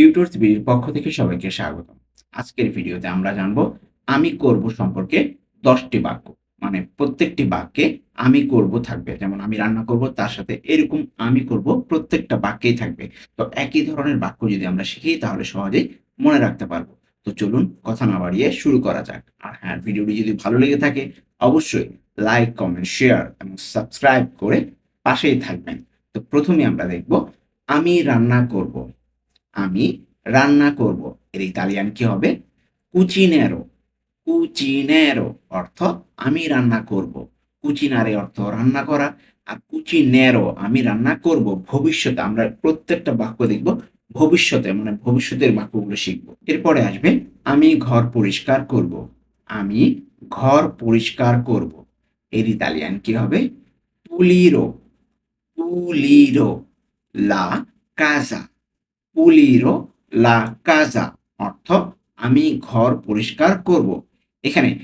Tutors বিডির পক্ষ থেকে সবাইকে স্বাগত আজকের ভিডিওতে আমরা জানব, আমি করব সম্পর্কে দশটি বাক্য মানে প্রত্যেকটি বাক্যে আমি করব থাকবে। যেমন, আমি রান্না করব, তার সাথে এরকম আমি করব, প্রত্যেকটা বাক্যেই থাকবে। তো একই ধরনের বাক্য যদি আমরা শিখি, তাহলে সহজেই মনে রাখতে পারব। তো চলুন, কথা না বাড়িয়ে শুরু করা যাক। আর হ্যাঁ ভিডিওটি যদি ভালো লেগে থাকে, অবশ্যই লাইক কমেন্ট শেয়ার এবং সাবস্ক্রাইব করে পাশেই থাকবেন। তো প্রথমে আমরা দেখব, আমি রান্না করব। আমি রান্না করব। এর ইতালিয়ান কি হবে? কুচিনেরো কুচিনেরো অর্থ আমি রান্না করব। কুচিনারে অর্থ রান্না করা। আর কুচিনেরো আমি রান্না করব। ভবিষ্যতে আমরা প্রত্যেকটা বাক্য দেখব। ভবিষ্যতে মানে ভবিষ্যতের বাক্যগুলো শিখব। এরপরে আসবে, আমি ঘর পরিষ্কার করব। আমি ঘর পরিষ্কার করব। এর ইতালিয়ান কি হবে? পুলিরো পুলিরো লা কাজা পুলিরো লা কাজা, অর্থ আমি ঘর পরিষ্কার করব। এখানে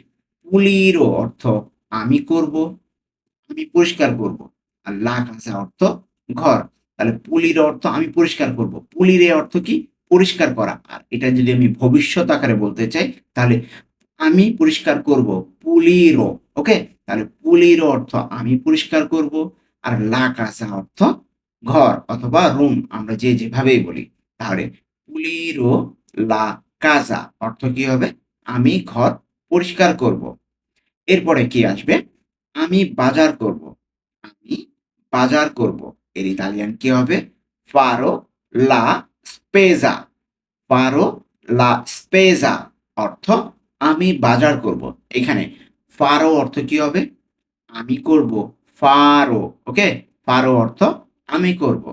পুলিরো অর্থ আমি করব, আমি পরিষ্কার করব। আর লা কাজা অর্থ ঘর। তাহলে পুলির অর্থ আমি পরিষ্কার করব। পুলিরে অর্থ কি? পরিষ্কার করা। আর এটা যদি আমি ভবিষ্যৎ আকারে বলতে চাই, তাহলে আমি পরিষ্কার করব পুলিরো ওকে? তাহলে পুলিরো অর্থ আমি পরিষ্কার করব। আর লা কাজা অর্থ ঘর অথবা রুম আমরা যে যেভাবেই বলি। তাহলে পুলিরো লা কাজা অর্থ কি হবে? আমি ঘর পরিষ্কার করব। এরপরে কি আসবে? আমি বাজার করব। আমি বাজার করব। এর ইতালিয়ান কি হবে? ফারো লা স্পেজা। ফারো লা স্পেজা অর্থ আমি বাজার করব। এখানে ফারো অর্থ কি হবে? আমি করব। ফারো, ওকে? ফারো অর্থ আমি করব।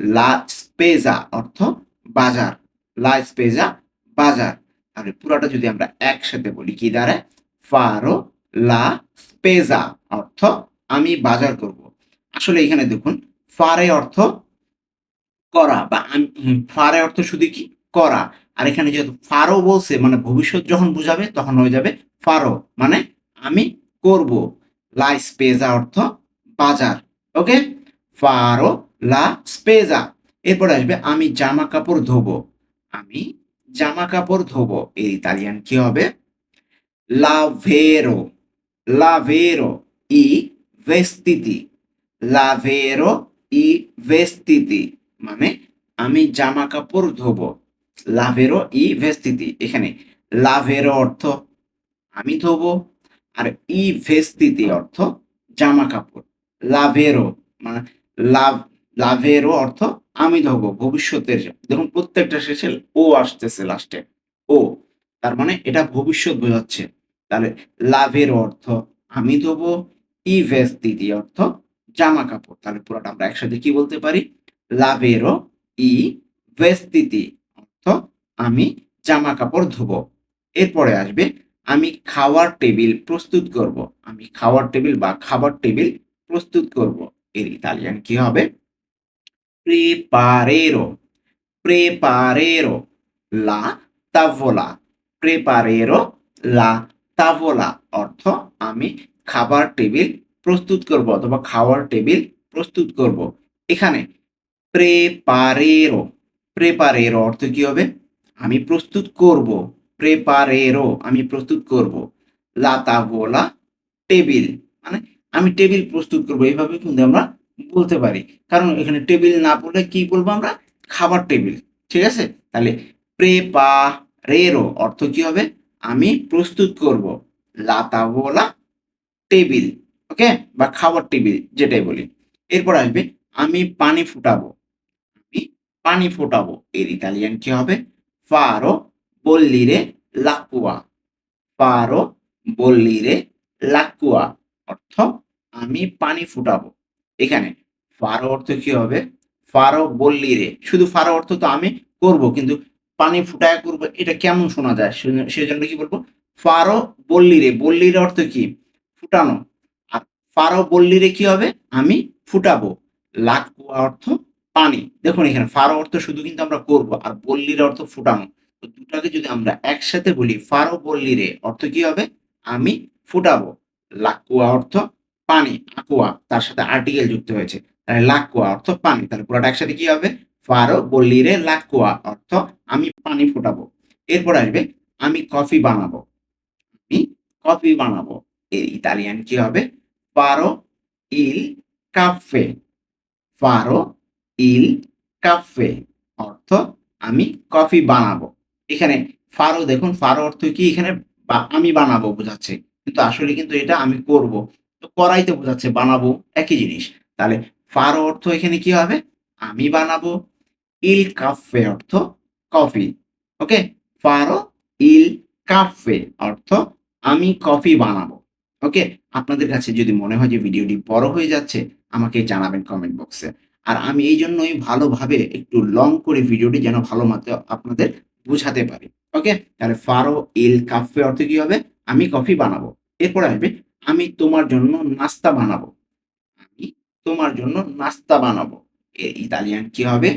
লা স্পেজা অর্থ বাজার। লা স্পেজা বাজার। তাহলে পুরোটা যদি আমরা একসাথে বলি, কি দাঁড়ায় ফারো লা স্পেজা অর্থ আমি বাজার করব। আসলে এখানে দেখুন, ফারে অর্থ করা বা ফারে অর্থ শুধু কি? করা। আর এখানে যেহেতু ফারো বলছে মানে ভবিষ্যৎ যখন বুঝাবে, তখন হয়ে যাবে ফারো মানে আমি করব। লা স্পেজা অর্থ বাজার, ওকে? ফারো লা স্পেজা। এরপরে আসবে, আমি জামা কাপড় ধোবো। আমি জামা কাপড় ধোবো। এর ইতালিয়ান কি হবে? লাভেরো। লাভেরো ই ভেস্তিতি। লাভেরো ই ভেস্তিতি। মানে আমি জামা কাপড় ধোবো। লাভেরো ই ভেস্তিতি। এখানে লাভেরো অর্থ আমি ধোবো আর ই ভেস্তিতি অর্থ জামা কাপড়। লাভেরো মানে লাভ লাভেরও অর্থ আমি ধোবো ভবিষ্যতের দেখুন, প্রত্যেকটা শেষে ও আসতেছে লাস্টে ও, তার মানে এটা ভবিষ্যৎ বোঝাচ্ছে। তাহলে লাভের অর্থ আমি ধোবো ই ভেস দিদি অর্থ জামা কাপড়। তাহলে পুরোটা আমরা একসাথে কি বলতে পারি? লাভেরও ই ভেস্তিতি অর্থ আমি জামা কাপড় ধোবো। এরপরে আসবে, আমি খাওয়ার টেবিল প্রস্তুত করব। আমি খাওয়ার টেবিল বা খাবার টেবিল প্রস্তুত করব। এর ইতালিয়ান কি হবে? Preparerò preparerò la tavola. Preparerò la tavola. অর্থ, আমি খাবার টেবিল প্রস্তুত করব অথবা খাওয়ার টেবিল প্রস্তুত করব। এখানে প্রেপারেরো প্রেপারেরো অর্থ কি হবে? আমি প্রস্তুত করব। প্রেপারেরো আমি প্রস্তুত করব। লা তাভোলা টেবিল মানে আমি টেবিল প্রস্তুত করব। এইভাবে কিন্তু আমরা বলতে পারি। কারণ এখানে টেবিল না বললে কি বলব আমরা? খাবার টেবিল ঠিক আছে? তাহলে প্রে পা প্রেপারেরো অর্থ কি হবে? আমি প্রস্তুত করব। লাতাবোলা টেবিল ওকে বা খাবার টেবিল যেটাই বলি। এরপর আসবে, আমি পানি ফুটাবো। আমি পানি ফোটাবো। এর ইতালিয়ান কি হবে? পারো ফারো বল্লিরে লাকুয়া পারো ফারো বল্লিরে লাকুয়া অর্থ আমি পানি ফুটাবো। এখানে ফারো অর্থ কি হবে? ফারো বললি রে। শুধু ফারো অর্থ তো আমি করব, কিন্তু পানি ফুটায় করব, এটা কেমন শোনা যায়? সেজন্য- কি বলব? ফারো বললি রে। বললি রে অর্থ কি? ফুটানো। আর ফারো বললি রে কি হবে? আমি ফুটাবো। লাকুয়া অর্থ পানি। দেখুন এখানে ফারো অর্থ শুধু কিন্তু আমরা করব, আর বল্লির অর্থ ফুটানো। তো দুটাকে যদি আমরা একসাথে বলি, ফারো বললি রে, অর্থ কি হবে? আমি ফুটাবো। লাকুয়া অর্থ পানি আকুয়া তার সাথে আর্টিকেল যুক্ত হয়েছে। তাহলে লাকুয়া অর্থ পানি। তাহলে পুরোটা একসাথে কি হবে? ফারো বললি রে লাকুয়া অর্থ আমি পানি ফোটাবো। এরপর আসবে, আমি কফি বানাবো। আমি কফি বানাবো। এর ইতালিয়ান কি হবে? ফারো ইল কাফে। ফারো ইল কাফে অর্থ আমি কফি বানাবো। এখানে ফারো দেখুন, ফারো অর্থ কি? এখানে আমি বানাবো বোঝাচ্ছে। কিন্তু আসলে কিন্তু এটা আমি করব। তো করাই তো বোঝাচ্ছে, বানাবো একই জিনিস। তাহলে ফারো অর্থ এখানে কি হবে? আমি বানাবো ইল কাফে অর্থ কফি। ওকে? ফারো ইল কাফে অর্থ আমি কফি বানাবো। ওকে? আপনাদের কাছে যদি মনে হয় যে ভিডিওটি বড় হয়ে যাচ্ছে, আমাকে জানাবেন কমেন্ট বক্সে। আর আমি এই জন্যই ভালোভাবে একটু লং করে ভিডিওটি যেন ভালো মতো আপনাদের বুঝাতে পারি। ওকে? তাহলে ফারো ইল কাফে অর্থ কি হবে? আমি কফি বানাবো। এরপর আসবে আমি তোমার জন্য নাস্তা বানাবো। আমি তোমার জন্য নাস্তা বানাবো। ইতালিয়ান কি হবে?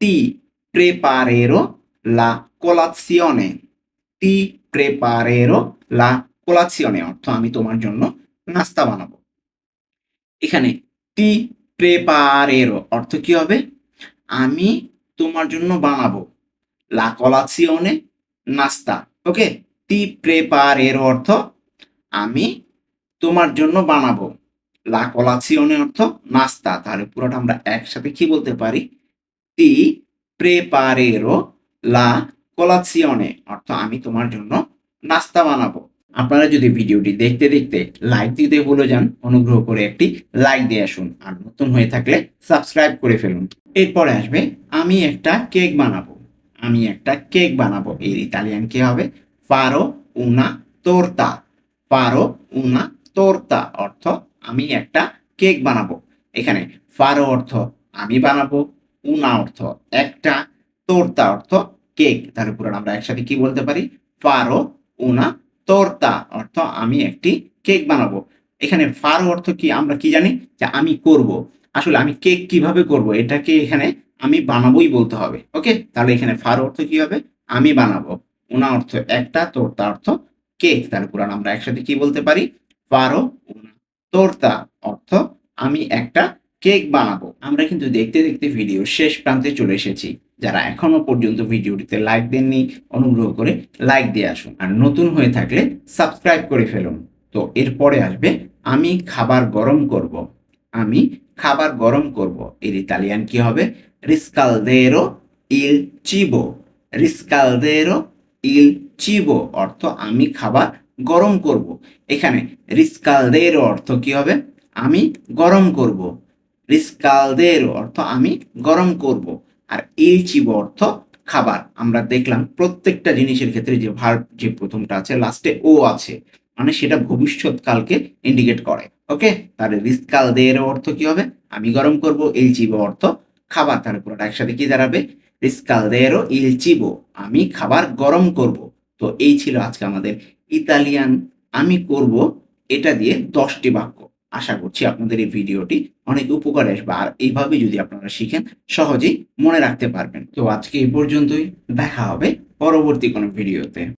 টি প্রেপারেরো লা কোলাzione টি প্রেপারেরো লা কোলাzione অর্থ আমি তোমার জন্য নাস্তা বানাবো। এখানে টি প্রেপারেরো অর্থ কি হবে? আমি তোমার জন্য বানাবো লা colazione নাস্তা। ওকে টি প্রেপারেরো অর্থ আমি তোমার জন্য বানাবো। লা colazione অর্থ নাস্তা। তাহলে পুরোটা আমরা একসাথে কি বলতে পারি? টি প্রেপারেরো লা colazione অর্থ আমি তোমার জন্য নাস্তা বানাবো। আপনারা যদি ভিডিওটি দেখতে দেখতে লাইক দিতে ভুলে যান, অনুগ্রহ করে একটি লাইক দিয়ে আসুন। আর নতুন হয়ে থাকলে সাবস্ক্রাইব করে ফেলুন। এরপরে আসবে, আমি একটা কেক বানাবো। আমি একটা কেক বানাবো। এর ইতালিয়ান কি হবে? পারো উনা তোর্তা। পারো উনা তোর্তা অর্থ আমি একটা কেক বানাবো। এখানে ফারো অর্থ আমি বানাবো, উনা অর্থ একটা, তোর্তা অর্থ কেক। তাহলে পুরো আমরা একসাথে কি বলতে পারি? ফারো, উনা, তোর্তা অর্থ আমি একটি কেক বানাবো। এখানে ফারো অর্থ কি? আমরা কি জানি? যে আমি করব। আসলে আমি কেক কীভাবে করব? এটাকে এখানে আমি বানাবোই বলতে হবে, ওকে? তাহলে এখানে ফারো অর্থ কি হবে? আমি বানাবো। উনা অর্থ একটা, তোর্তা অর্থ কেক। তাহলে পুরান আমরা একসাথে কি বলতে পারি? উনা তোর্তা অর্থ আমি একটা কেক বানাবো। আমরা কিন্তু দেখতে দেখতে ভিডিও শেষ প্রান্তে চলে এসেছি। যারা এখনও পর্যন্ত ভিডিওটিতে লাইক দেননি, অনুগ্রহ করে লাইক দিয়ে আসুন। আর নতুন হয়ে থাকলে সাবস্ক্রাইব করে ফেলুন। তো এরপরে আসবে, আমি খাবার গরম করব। আমি খাবার গরম করব। এর ইতালিয়ান কি হবে? রিস্কালদেরো ইল চিবো রিস্কালদেরো ইল চিবো অর্থ আমি খাবার গরম করব। এখানে রিস্কালদেরো অর্থ কি হবে? আমি গরম করব। রিস্কালদেরো অর্থ আমি গরম করব। আর ইল চিবো অর্থ খাবার। আমরা দেখলাম প্রত্যেকটা জিনিসের ক্ষেত্রে যে ভার্ব যে প্রথমটা আছে, লাস্টে ও আছে মানে সেটা ভবিষ্যৎকালকে ইন্ডিকেট করে। ওকে? তাহলে রিস্কাল দের অর্থ কি হবে? আমি গরম করব ইল চিবো অর্থ খাবার। তাহলে পুরোটা একসাথে কি দাঁড়াবে? রিস্কাল দেরো ইল চিবো আমি খাবার গরম করব। তো এই ছিল আজকে আমাদের ইতালিয়ান আমি করব, এটা দিয়ে দশটি বাক্য। আশা করছি আপনাদের এই ভিডিওটি অনেক উপকার আসবে। আর এইভাবে যদি আপনারা শিখেন, সহজেই মনে রাখতে পারবেন। তো আজকে এই পর্যন্তই। দেখা হবে পরবর্তী কোনো ভিডিওতে।